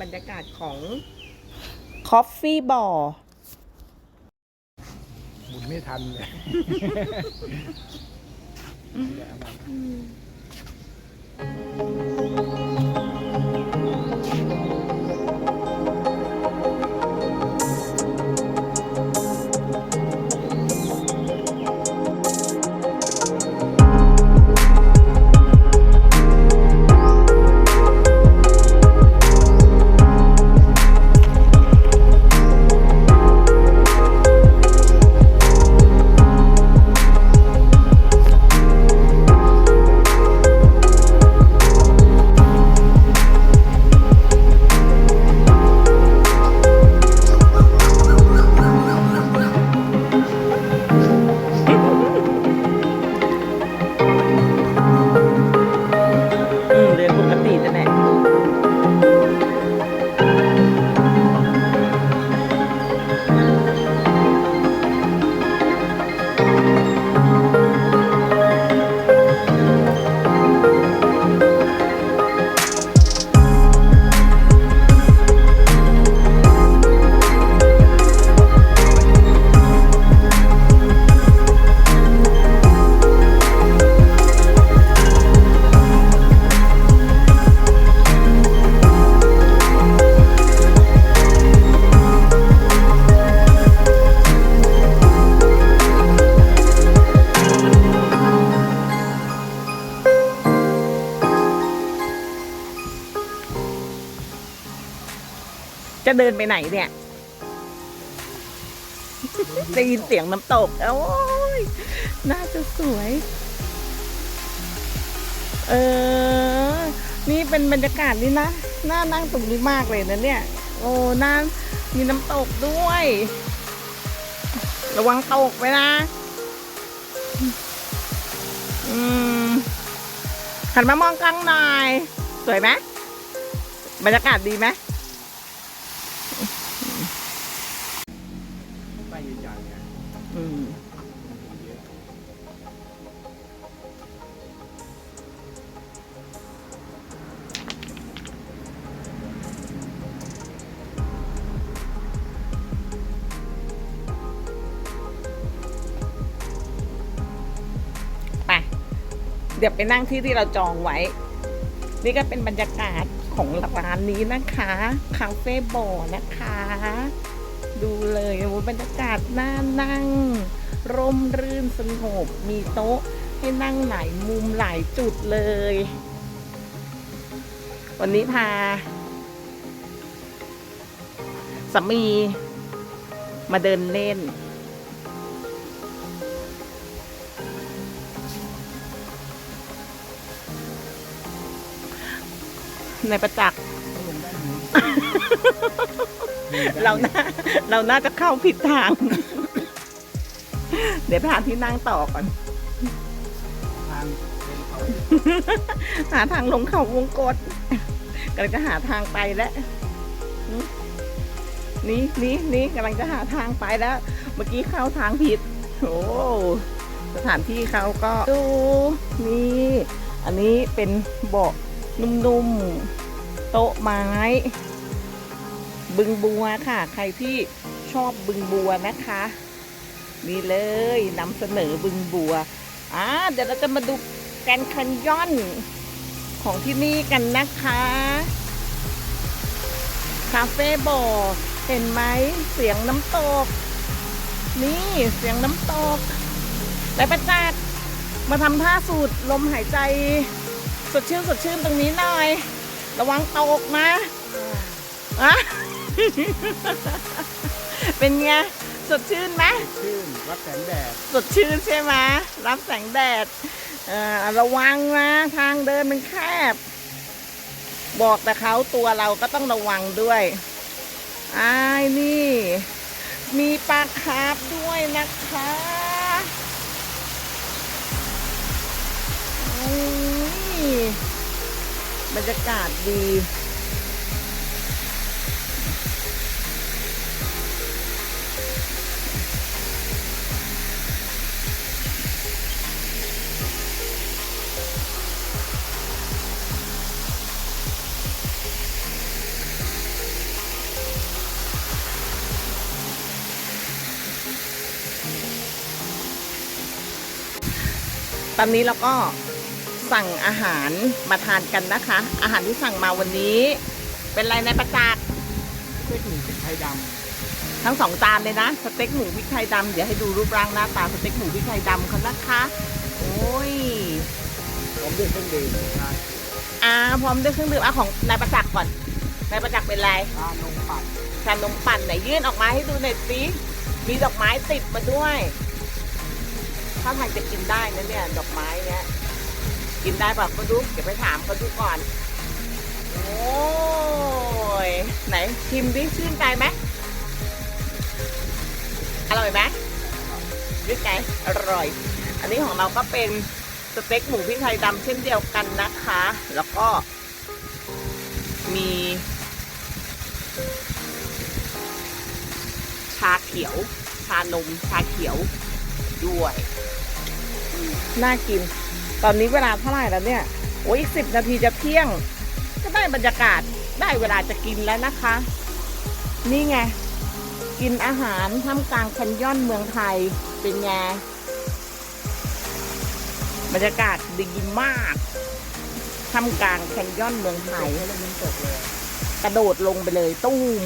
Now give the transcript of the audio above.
บรรยากาศของคอฟฟี่บอร์หมุนไม่ทันเลยเดี๋ยวเอาม เดินไปไหนเนี่ย ได้ยินเสียงน้ำตกโอ้ยน่าจะสวย เออ นี่เป็นบรรยากาศนี่นะน่านั่งตรงนี้มากเลยนะเนี่ย โอ้น่ามีน้ำตกด้วย ระวังตกไปนะ อืมหันมามองกลางหน่อย สวยไหมบรรยากาศดีไหม ป้ายใหญ่ๆไงอืมเยอะไปเดี๋ยวไปนั่งที่ที่เราจองไว้ นี่ก็เป็นบรรยากาศของร้านนี้นะคะ คาเฟ่บอนะคะ ดูเลยโอ้บรรยากาศน่านั่ง ร่มรื่นสงบ มีโต๊ะให้นั่งหลายมุมหลายจุดเลย วันนี้พาสามีมาเดินเล่น ในประจักษ์ เราน่าเราน่าจะเข้าผิดทาง เดี๋ยวไปหาที่นั่งต่อก่อน ทางเป็นเขาหาทางลงเขาวงกดกำลังจะหาทางไปแล้วอืมนี่นี่นี่กำลังจะหาทางไปแล้ว เมื่อกี้เข้าทางผิดโอ้สถานที่เขาก็ดูนี่ อันนี้เป็นเบาะนุ่มๆโต๊ะไม้ บึงบัวค่ะ ใครที่ชอบบึงบัวนะคะนี่เลยนำเสนอบึงบัวอ่าเดี๋ยวเราจะมาดูแกนแคันยอนของที่นี่กันนะคะคาเฟ่บอร์เห็นไหมเสียงน้ำตก นี่เสียงน้ำตกและประจักษ์มาทำท่าสูดลมหายใจ สดชื่นสดชื่นตรงนี้หน่อย ระวังตกนะอะ เป็นไงสดชื่นไหมชื่นรับแสงแดดสดชื่นใช่ไหมรับแสงแดดเอ่อระวังนะทางเดินมันแคบ บอกแต่เขาตัวเราก็ต้องระวังด้วยอ้ายนี่ มีปลาคาร์ฟด้วยนะคะอุ้ยบรรยากาศดี ตอนนี้เราก็สั่งอาหารมาทานกันนะคะ อาหารที่สั่งมาวันนี้ เป็นอะไรในประจักษ์เส้นหมี่พริกไทยดทั้งสองจานเลยนะสเต็กหมูพริกไทยดำเดี๋ยวให้ดูรูปร่างหน้าตาสเต็กหมูพริกไทยดำเขานะคะ โอ้ยำผมด้วยเครื่องดื่มชาอ่าพร้อมด้วยเครื่องดื่มอะของนายประจักษ์ก่อนนายประจักษ์เป็นไรชานมปัดชานมปั่นไหนยื่นออกมาให้ดูหน่อยสิมีดอกไม้ติดมาด้วย ถ้าทางจะกินได้นะเนี่ย ดอกไม้เนี้ยกินได้แบบก็ดูเดี๋ยวไปถามก็ดูก่อน โอ้ยไหนชิมดิชื่นใจไหมอร่อยไหมชื่นใจอร่อย อันนี้ของเราก็เป็นสเต็กหมูพริกไทยดำเช่นเดียวกันนะคะ แล้วก็มีชาเขียว ชานม ชาเขียว ด้วย น่ากิน ตอนนี้เวลาเท่าไหร่แล้วเนี่ย โอ้ยอีกสิบนาทีจะเที่ยง ก็ได้บรรยากาศได้เวลาจะกินแล้วนะคะ นี่ไง กินอาหารท่ามกลางแคนยอนเมืองไทยเป็นไงบรรยากาศดีมากท่ามกลางแคนยอนเมืองไทยให้เรามันตกเลยกระโดดลงไปเลยตุ้ม